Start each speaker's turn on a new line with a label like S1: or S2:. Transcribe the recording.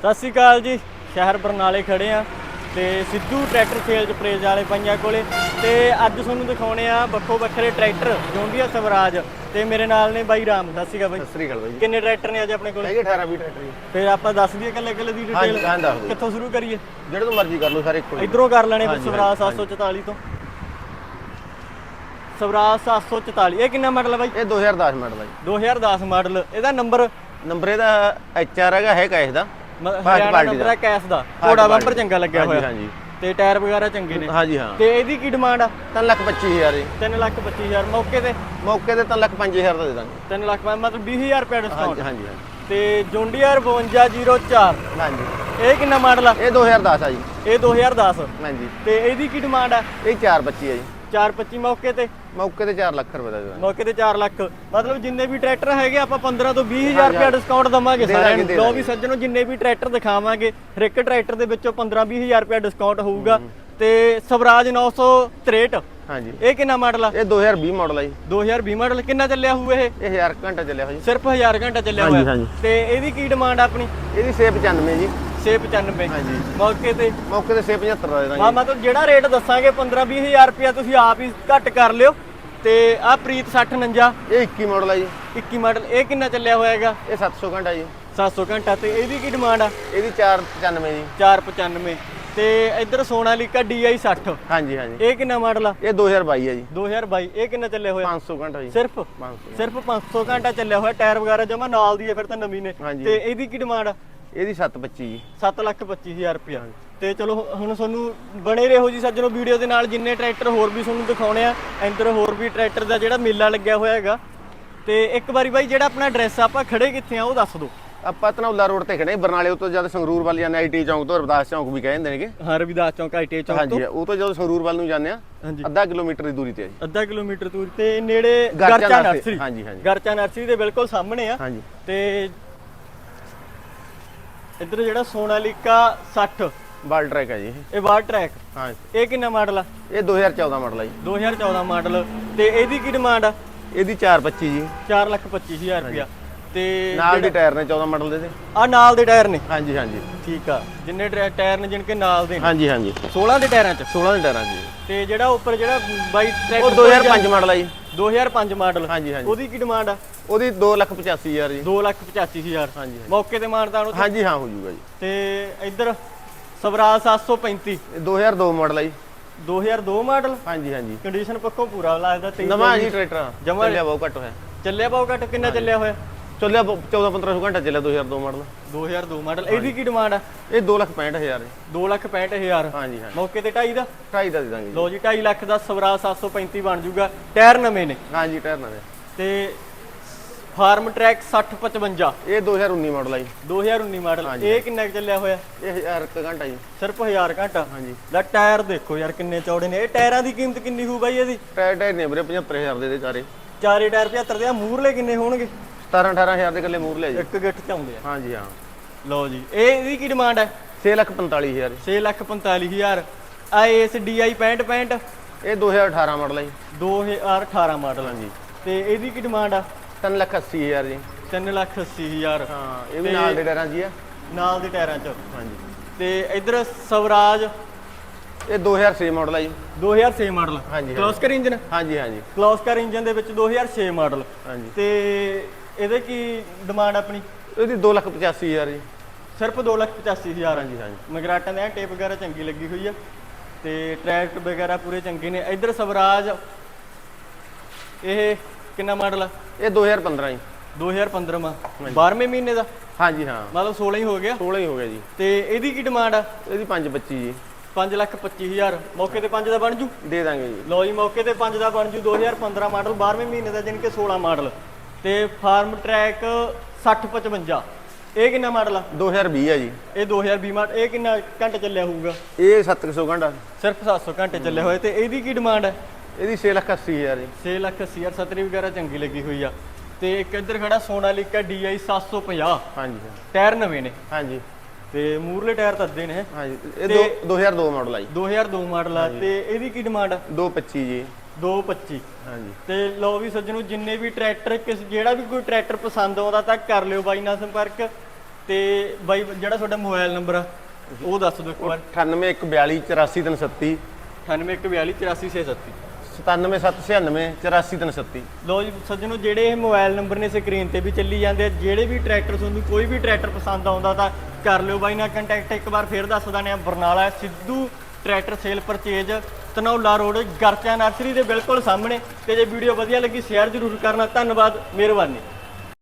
S1: ਸਤਿ ਸ਼੍ਰੀ ਅਕਾਲ ਜੀ। ਸ਼ਹਿਰ ਬਰਨਾਲੇ ਖੜੇ ਆ ਤੇ ਸਿੱਧੂ ਟਰੈਕਟਰ ਸੇਲਜ਼ ਪ੍ਰੇਜ ਵਾਲੇ ਪੰਜਾਂ ਕੋਲੇ। ਤੇ ਅੱਜ ਤੁਹਾਨੂੰ ਦਿਖਾਉਣੇ ਆ ਵੱਖੋ ਵੱਖਰੇ ਟਰੈਕਟਰ ਜੋਂਡੀਆ ਸਵਰਾਜ ਤੇ ਮੇਰੇ ਨਾਲ ਨੇ ਬਾਈ ਰਾਮ। ਸਤਿ ਸ਼੍ਰੀ ਅਕਾਲ ਬਾਈ।
S2: ਸਤਿ ਸ੍ਰੀ ਅਕਾਲ ਬਾਈ
S1: ਕਿੰਨੇ ਟਰੈਕਟਰ ਨੇ ਅੱਜ ਆਪਣੇ ਕੋਲੇ?
S2: ਹੈਗੇ 18 20 ਟਰੈਕਟਰ ਜੀ।
S1: ਫਿਰ ਆਪਾਂ ਦੱਸ ਦਈਏ ਕੱਲੇ ਕੱਲੇ ਦੀ ਡਿਟੇਲ। ਕਿੱਥੋਂ ਸ਼ੁਰੂ ਕਰੀਏ?
S2: ਜਿਹੜੇ ਤੋਂ ਮਰਜ਼ੀ ਕਰ ਲਓ ਸਾਰੇ ਇੱਕੋ
S1: ਇਧਰੋਂ ਕਰ ਲੈਣੇ ਸਵਰਾਜ
S2: ਹਾਂਜੀ,
S1: 744 ਤੋਂ। ਸਵਰਾਜ 744 ਇਹ ਕਿੰਨਾ ਮਾਡਲ ਹੈ ਬਾਈ?
S2: ਇਹ 2010 ਮਾਡਲ ਹੈ ਜੀ।
S1: 2010 ਮਾਡਲ ਇਹਦਾ ਨੰਬਰ
S2: ਨੰਬਰ ਇਹਦਾ ਐਚਆਰ ਹੈਗਾ ਹੈ ਕਾ ਦਾ
S1: ਹਰਿਆਣਾ
S2: ਪਾਰਟੀ
S1: ਨੰਬਰ
S2: ਦਾ।
S1: ਹੈ ਕੈਸ ਦਾ।
S2: First
S1: ਥੋੜਾ
S2: party
S1: ਬੰਪਰ ਚੰਗਾ ਲੱਗਿਆ
S2: ਹਾਂਜੀ,
S1: ਹੋਇਆ।
S2: ਹਾਂਜੀ।
S1: ਤੇ ਟਾਇਰ ਵਗੈਰਾ ਚੰਗੇ ਨੇ।
S2: ਹਾਂਜੀ ਹਾਂ।
S1: ਤੇ ਇਹਦੀ ਕੀ ਡਿਮਾਂਡ ਆ?
S2: 3 ਲੱਖ 25000 ਜੀ।
S1: 3 ਲੱਖ 25000 ਮੌਕੇ ਤੇ?
S2: ਮੌਕੇ ਤੇ 3 ਲੱਖ 5000 ਦਾ ਦੇ ਦਾਂਗੇ।
S1: 3 ਲੱਖ ਮਤਲਬ 20000 ਰੁਪਏ ਡਿਸਕਾਊਂਟ
S2: ਹਾਂਜੀ ਹਾਂਜੀ ਹਾਂਜੀ।
S1: ਤੇ ਜੌਂਡੀਅਰ 5204
S2: ਹਾਂਜੀ।
S1: ਇਹ ਕਿੰਨਾ ਮਾਡਲ ਆ?
S2: ਇਹ 2010 ਆ ਜੀ।
S1: ਇਹ 2010
S2: ਹਾਂਜੀ।
S1: ਤੇ ਇਹਦੀ ਕੀ ਡਿਮਾਂਡ ਆ?
S2: ਇਹ 425 ਹੈ ਜੀ।
S1: 425 ਮੌਕੇ ਤੇ?
S2: ਮੌਕੇ ਤੇ 4 ਲੱਖ ਰੁਪਏ ਦਾ ਦੇ ਦਾਂਗੇ
S1: ਮੌਕੇ ਤੇ 4 ਲੱਖ। ਮਤਲਬ ਜਿੰਨੇ ਵੀ ਟਰੈਕਟਰ ਹੈਗੇ ਆਪਾਂ 15 ਤੋਂ 20000
S2: ਹਾਂਜੀ,
S1: ਰੁਪਏ ਡਿਸਕਾਊਂਟ ਦਵਾਂਗੇ ਸਾਰਿਆਂ ਨੂੰ। ਲੋ। ਵੀ ਸੱਜਣੋ ਜਿੰਨੇ ਵੀ ਟਰੈਕਟਰ ਦਿਖਾਵਾਂਗੇ ਹਰ ਇੱਕ ਟਰੈਕਟਰ ਦੇ ਵਿੱਚੋਂ 15 20000 ਰੁਪਏ ਡਿਸਕਾਊਂਟ ਹੋਊਗਾ। ਤੇ ਸਵਰਾਜ 963
S2: ਹਾਂਜੀ।
S1: ਇਹ ਕਿੰਨਾ ਮਾਡਲ ਆ?
S2: ਇਹ 2020 ਮਾਡਲ ਹੈ ਜੀ।
S1: 2020 ਮਾਡਲ ਕਿੰਨਾ ਚੱਲਿਆ ਹੋਊ ਇਹ?
S2: ਇਹ 1000 ਘੰਟਾ ਚੱਲਿਆ ਹੋਇਆ ਜੀ।
S1: ਸਿਰਫ 1000 ਘੰਟਾ ਚੱਲਿਆ ਹੋਇਆ। ਤੇ ਇਹਦੀ ਕੀ ਡਿਮਾਂਡ ਆ ਆਪਣੀ?
S2: ਇਹਦੀ ਸੇ 95 ਜੀ।
S1: 695
S2: ਹਾਂਜੀ।
S1: ਮੌਕੇ ਤੇ?
S2: ਮੌਕੇ ਤੇ ਸੇ 75 ਦਾ ਦੇ ਦਾਂਗੇ
S1: ਮਾ ਮਤਲਬ ਜਿਹੜਾ ਰੇਟ ਦੱਸਾਂਗੇ 15 20000 ਰੁਪਇਆ ਤੁਸੀਂ ਆਪ ਹੀ ਘੱਟ ਕਰ ਲਿਓ। ਤੇ ਆ ਪ੍ਰੀਤ 6049
S2: ਇਹ 21 ਮਾਡਲ ਹੈ ਜੀ।
S1: 21 ਮਾਡਲ ਇਹ ਕਿੰਨਾ ਚੱਲਿਆ ਹੋਇਆਗਾ
S2: ਇਹ 700 ਘੰਟਾ ਜੀ।
S1: 700 ਘੰਟਾ ਤੇ ਇਹਦੀ ਕੀ ਡਿਮਾਂਡ ਆ?
S2: ਇਹਦੀ 495 ਜੀ।
S1: 495 ਤੇ ਇੱਧਰ ਸੋਨਾਲੀਕਾ DI 60
S2: ਹਾਂਜੀ ਹਾਂਜੀ।
S1: ਇਹ ਕਿੰਨਾ ਮਾਡਲ ਆ?
S2: ਇਹ 2022 ਹੈ ਜੀ।
S1: 2022 ਇਹ ਕਿੰਨਾ ਚੱਲਿਆ ਹੋਇਆ?
S2: 500 ਘੰਟਾ ਜੀ।
S1: ਸਿਰਫ?
S2: 500
S1: ਸਿਰਫ 500 ਘੰਟਾ ਚੱਲਿਆ ਹੋਇਆ। ਟਾਇਰ ਵਗੈਰਾ ਜਮਾ ਨਾਲ ਦੀ ਹੈ ਫਿਰ ਤਾਂ ਨਵੀਂ ਨੇ।
S2: ਹਾਂਜੀ।
S1: ਤੇ ਇਹਦੀ ਕੀ ਡਿਮਾਂਡ ਆ?
S2: ਇਹਦੀ 725 ਜੀ।
S1: 7 ਲੱਖ 25000 ਰੁਪਇਆ। ਤੇ ਚਲੋ ਹੁਣ ਤੁਹਾਨੂੰ ਬਣੇ ਰਹੋ ਜੀ ਸੱਜਣੋ ਵੀਡੀਓ ਦੇ ਨਾਲ ਜਿੰਨੇ ਟਰੈਕਟਰ ਹੋਰ ਵੀ ਤੁਹਾਨੂੰ ਦਿਖਾਉਣੇ ਆ ਇੰਦਰ ਹੋਰ ਵੀ ਟਰੈਕਟਰ ਦਾ ਜਿਹੜਾ ਮੇਲਾ ਲੱਗਿਆ ਹੋਇਆ ਹੈਗਾ। ਤੇ ਇੱਕ ਵਾਰੀ ਬਾਈ ਜਿਹੜਾ ਆਪਣਾ ਐਡਰੈਸ ਆਪਾਂ ਖੜੇ ਕਿੱਥੇ ਆ ਉਹ ਦੱਸ ਦਿਓ।
S2: ਆਪਾਂ ਧਨੌਲਾ ਰੋਡ ਤੇ ਖੜੇ ਬਰਨਾਲੇ ਤੋਂ ਜਦ ਸੰਗਰੂਰ ਵੱਲ ਜਾਂਦੇ ਆਈਟੀ ਚੌਂਕ ਤੋਂ ਰਵਿਦਾਸ ਚੌਂਕ ਵੀ ਕਹਿੰਦੇ ਨੇਗੇ।
S1: ਹਾਂ ਰਵਿਦਾਸ ਚੌਂਕ ਆਈਟੀ ਚੌਂਕ ਤੋਂ।
S2: ਹਾਂਜੀ ਉਹ ਤੋਂ ਜਦੋਂ ਸੰਗਰੂਰ ਵੱਲ ਨੂੰ ਜਾਂਦੇ ਆ
S1: ਹਾਂਜੀ।
S2: ਅੱਧਾ ਕਿਲੋਮੀਟਰ ਦੀ ਦੂਰੀ ਤੇ ਹੈ ਜੀ।
S1: ਅੱਧਾ ਕਿਲੋਮੀਟਰ ਦੂਰ ਤੇ ਨੇੜੇ
S2: ਗਰਚਾ। ਨਰਸਰੀ। ਹਾਂਜੀ, ਹਾਂਜੀ।
S1: ਗਰਚਾ ਨਰਸਰੀ ਦੇ ਬਿਲਕੁਲ ਸਾਹਮਣੇ ਆ।
S2: ਹਾਂਜੀ।
S1: ਤੇ ਇੱਧਰ ਜਿਹੜਾ ਸੋਨਾਲੀਕਾ 60
S2: ਬਾਲ ਟਰੈਕ ਹੈ ਜੀ ਇਹ।
S1: ਵਾਰ ਟਰੈਕ
S2: ਹਾਂ
S1: ਇਹ ਕਿੰਨਾ ਮਾਡਲ ਆ?
S2: ਇਹ 2014 ਮਾਡਲ ਹੈ ਜੀ।
S1: 2014 ਮਾਡਲ ਤੇ ਇਹਦੀ ਕੀ ਡਿਮਾਂਡ ਆ?
S2: ਇਹਦੀ 425 ਜੀ।
S1: 4 ਲੱਖ 25000 ਰੁਪਇਆ। ਤੇ
S2: ਨਾਲ ਦੀ ਟਾਇਰ ਨੇ 14 ਮਾਡਲ ਦੇ ਤੇ।
S1: ਆ ਨਾਲ ਦੇ ਟਾਇਰ ਨੇ?
S2: ਹਾਂਜੀ ਹਾਂਜੀ।
S1: ਠੀਕ ਆ। ਜਿੰਨੇ ਟਾਇਰ- ਟਾਇਰ ਨੇ ਜਿਨ ਕੇ ਨਾਲ ਦੇ ਨੇ।
S2: ਹਾਂਜੀ ਹਾਂਜੀ।
S1: 16 ਦੇ ਟਾਇਰਾਂ ਚ?
S2: 16 ਦੇ ਟਾਇਰਾਂ ਜੀ।
S1: ਤੇ ਜਿਹੜਾ ਉੱਪਰ ਜਿਹੜਾ ਬਾਈ
S2: ਉਹ
S1: ਟਰੈਕ
S2: 2005 ਮਾਡਲ ਹੈ ਜੀ।
S1: 2005 ਮਾਡਲ।
S2: ਹਾਂਜੀ ਹਾਂਜੀ।
S1: ਉਹਦੀ ਕੀ ਡਿਮਾਂਡ ਆ?
S2: ਉਹਦੀ 285000 ਜੀ।
S1: 2 ਲੱਖ 85000
S2: ਹਾਂਜੀ,
S1: ਮੌਕੇ ਤੇ ਮਾਨਦਾਨ ਉਹ
S2: ਹਾਂਜੀ ਹਾਂ ਹੋ ਜਾਊਗਾ ਜੀ।
S1: ਤੇ ਇੱਧਰ ਸਵਰਾਜ 735
S2: ਇਹ 2002 ਮਾਡਲ ਹੈ ਜੀ।
S1: 2002 ਮਾਡਲ?
S2: ਹਾਂਜੀ ਹਾਂਜੀ।
S1: ਕੰਡੀਸ਼ਨ ਪੱਖੋਂ ਪੂਰਾ ਲੱਗਦਾ ਤੇ
S2: ਨਵਾਂ ਜੀ ਟਰੈਕਟਰ
S1: ਜਮਾਂ-
S2: ਚੱਲਿਆ ਬਹੁਤ ਘੱਟ ਹੋਇਆ।
S1: ਚੱਲਿਆ ਬਹੁਤ ਘੱਟ। ਕਿੰਨਾ ਚੱਲਿਆ ਹੋਇਆ?
S2: ਚੱਲਿਆ 14 1500 ਘੰਟਾ ਚੱਲਿਆ 2002 ਮਾਡਲ।
S1: 2002 ਮਾਡਲ ਇਹਦੀ ਕੀ ਡਿਮਾਂਡ ਆ?
S2: ਇਹ 265000 ਜੀ
S1: 2 ਲੱਖ 65000
S2: ਹਾਂਜੀ ਹਾਂਜੀ।
S1: ਮੌਕੇ ਤੇ 2.5 ਦਾ?
S2: 2.5 ਦਾ ਦੇ ਦਾਂਗੇ
S1: ਲੋ ਜੀ 2.5 ਲੱਖ ਦਾ ਸਵਰਾਜ 735 ਬਣ ਜੂਗਾ ਟਾਇਰ ਨਵੇਂ ਨੇ।
S2: ਹਾਂਜੀ ਟਾਇਰ ਨਵੇਂ।
S1: ਤੇ ਫਾਰਮ ਟਰੈਕ 6055
S2: ਇਹ 2019 ਮਾਡਲ ਹੈ ਜੀ।
S1: 2019 ਮਾਡਲ। ਇਹ ਕਿੰਨਾ ਕੁ ਚੱਲਿਆ ਹੋਇਆ?
S2: ਇਹ 1000 ਕੁ ਘੰਟਾ ਜੀ।
S1: ਸਿਰਫ 1000 ਘੰਟਾ?
S2: ਹਾਂਜੀ।
S1: ਲੈ ਟਾਇਰ ਦੇਖੋ ਯਾਰ ਕਿੰਨੇ ਚੌੜੇ ਨੇ। ਇਹ ਟਾਇਰਾਂ ਦੀ ਕੀਮਤ ਕਿੰਨੀ ਹੋਊ ਬਾਈ ਇਹਦੀ?
S2: ਟਾਇਰ ਟਾਇਰ ਨੇ ਵੀਰੇ 75000 ਦੇ ਦੇ ਚਾਰੇ।
S1: ਚਾਰੇ ਟਾਇਰ 75 ਦੇ ਆ। ਮੂਰਲੇ ਕਿੰਨੇ ਹੋਣਗੇ?
S2: 17 18000 ਦੇ ਇਕੱਲੇ ਮੂਰ ਲਿਆ ਜੀ
S1: ਇੱਕ ਗਿੱਠ ਚ ਆਉਂਦੇ ਆ।
S2: ਹਾਂਜੀ ਹਾਂ।
S1: ਲਓ ਜੀ ਇਹ ਇਹਦੀ ਕੀ ਡਿਮਾਂਡ ਹੈ?
S2: 645000 ਜੀ
S1: 6 ਲੱਖ 45000 ਆ ਇਸ DI 65 65
S2: ਇਹ 2018 ਮਾਡਲ ਹੈ ਜੀ।
S1: 2018 ਮਾਡਲ
S2: ਹਾਂਜੀ।
S1: ਤੇ ਇਹਦੀ ਕੀ ਡਿਮਾਂਡ ਆ?
S2: 3 ਲੱਖ 80000 ਜੀ।
S1: 3 ਲੱਖ 80000
S2: ਹਾਂ ਇਹ ਵੀ ਨਾਲ ਦੇ ਟਾਇਰਾਂ ਹੀ ਆ।
S1: ਨਾਲ ਦੇ ਟਾਇਰਾਂ ਚ।
S2: ਹਾਂਜੀ।
S1: ਤੇ ਇਧਰ ਸਵਰਾਜ?
S2: ਇਹ 2006 ਮਾਡਲ ਹੈ ਜੀ।
S1: 2006 ਮਾਡਲ
S2: ਹਾਂਜੀ,
S1: ਕਲੋਸਕਰ ਇੰਜਨ
S2: ਹਾਂਜੀ ਹਾਂਜੀ।
S1: ਕਲੋਸਕਰ ਇੰਜਨ ਦੇ ਵਿੱਚ 2006 ਮਾਡਲ
S2: ਹਾਂਜੀ।
S1: ਤੇ ਇਹਦੇ ਕੀ ਡਿਮਾਂਡ ਆਪਣੀ?
S2: ਇਹਦੀ 2 ਲੱਖ 85000 ਜੀ।
S1: ਸਿਰਫ 285000
S2: ਹਾਂਜੀ ਹਾਂਜੀ।
S1: ਮਗਰਾਟਾਂ ਦੇ ਟੇਪ ਵਗੈਰਾ ਚੰਗੀ ਲੱਗੀ ਹੋਈ ਆ ਤੇ ਟਰੈਕਟ ਵਗੈਰਾ ਪੂਰੇ ਚੰਗੇ ਨੇ। ਇਧਰ ਸਵਰਾਜ ਇਹ ਕਿੰਨਾ ਮਾਡਲ ਆ?
S2: ਇਹ 2015 ਜੀ।
S1: 2015 ਮਾ। 12ਵੇਂ ਮਹੀਨੇ ਦਾ?
S2: ਹਾਂਜੀ ਹਾਂ।
S1: ਮਤਲਬ 16 ਹੀ ਹੋ ਗਿਆ?
S2: 16 ਹੀ ਹੋ ਗਿਆ ਜੀ।
S1: ਤੇ ਇਹਦੀ ਕੀ ਡਿਮਾਂਡ ਆ?
S2: ਇਹਦੀ 525 ਜੀ।
S1: 5 ਲੱਖ 25000 ਮੌਕੇ ਤੇ 5 ਦਾ ਬਣ ਜੂ?
S2: ਦੇ ਦਾਂਗੇ ਜੀ।
S1: ਲਓ ਜੀ ਮੌਕੇ ਤੇ 5 ਦਾ ਬਣ ਜੂ। 2015 ਮਾਡਲ 12ਵੇਂ ਮਹੀਨੇ ਦਾ ਜਾਣੀ ਕਿ 16 ਮਾਡਲ ਤੇ ਫਾਰਮ ਟਰੈਕ 6055 ਇਹ ਕਿੰਨਾ ਮਾਡਲ ਆ?
S2: 2020 ਹੈ ਜੀ।
S1: ਇਹ 2020 ਮਾਡਲ ਇਹ ਕਿੰਨਾ ਘੰਟੇ ਚੱਲਿਆ ਹੋਊਗਾ?
S2: ਇਹ 700 ਘੰਟਾ।
S1: ਸਿਰਫ 700 ਘੰਟੇ ਚੱਲੇ ਹੋਏ ਤੇ ਇਹਦੀ ਕੀ ਡਿਮਾਂਡ ਹੈ
S2: ਇਹਦੀ 6 ਲੱਖ 80000 ਜੀ।
S1: 6 ਲੱਖ 80 ਸਤਰੀ ਵਗੈਰਾ ਚੰਗੀ ਲੱਗੀ ਹੋਈ ਆ। ਤੇ ਇੱਕ ਇੱਧਰ ਖੜਾ ਸੋਨਾਲੀਕਾ DI 750
S2: ਹਾਂਜੀ।
S1: ਟਾਇਰ ਨਵੇਂ ਨੇ।
S2: ਹਾਂਜੀ।
S1: ਤੇ ਮੂਰਲੇ ਟਾਇਰ ਤਾਂ ਅੱਧੇ ਨੇ।
S2: ਹਾਂਜੀ ਇਹ ਦੋ 2002 ਮਾਡਲ ਆ ਜੀ।
S1: 2002 ਮਾਡਲ ਆ ਤੇ ਇਹਦੀ ਕੀ ਡਿਮਾਂਡ ਆ?
S2: 225 ਜੀ।
S1: 225
S2: ਹਾਂਜੀ।
S1: ਤੇ ਲਓ ਵੀ ਸੱਜਣੋ ਜਿੰਨੇ ਵੀ ਟਰੈਕਟਰ ਕਿਸ ਜਿਹੜਾ ਵੀ ਕੋਈ ਟਰੈਕਟਰ ਪਸੰਦ ਆਉਂਦਾ ਤਾਂ ਕਰ ਲਿਓ ਬਾਈ ਨਾਲ ਸੰਪਰਕ। ਤੇ ਬਾਈ ਜਿਹੜਾ ਤੁਹਾਡਾ ਮੋਬਾਈਲ ਨੰਬਰ ਆ ਉਹ ਦੱਸ ਦਿਓ ਇੱਕ ਵਾਰ।
S2: 9814284337
S1: 9142
S2: 97796
S1: ਲੋ ਜੀ ਸੱਜਣੋ ਜਿਹੜੇ ਇਹ ਮੋਬਾਈਲ ਨੰਬਰ ਨੇ ਸਕਰੀਨ ਤੇ ਵੀ ਚੱਲੀ ਜਾਂਦੇ ਆ ਜਿਹੜੇ ਵੀ ਟਰੈਕਟਰ ਤੁਹਾਨੂੰ ਕੋਈ ਵੀ ਟਰੈਕਟਰ ਪਸੰਦ ਆਉਂਦਾ ਤਾਂ ਕਰ ਲਿਓ ਬਾਈ ਨਾਲ ਕੰਟੈਕਟ ਇੱਕ ਵਾਰ ਫੇਰ ਦੱਸ ਦਿੰਦੇ ਆ Barnala Sidhu tractor sale purchase Dhanaula road Garcha nursery ਦੇ ਬਿਲਕੁਲ ਸਾਹਮਣੇ। ਤੇ ਜੇ ਵੀਡੀਓ ਵਧੀਆ ਲੱਗੀ ਸ਼ੇਅਰ ਜ਼ਰੂਰ ਕਰਨਾ। ਧੰਨਵਾਦ, ਮਿਹਰਬਾਨੀ।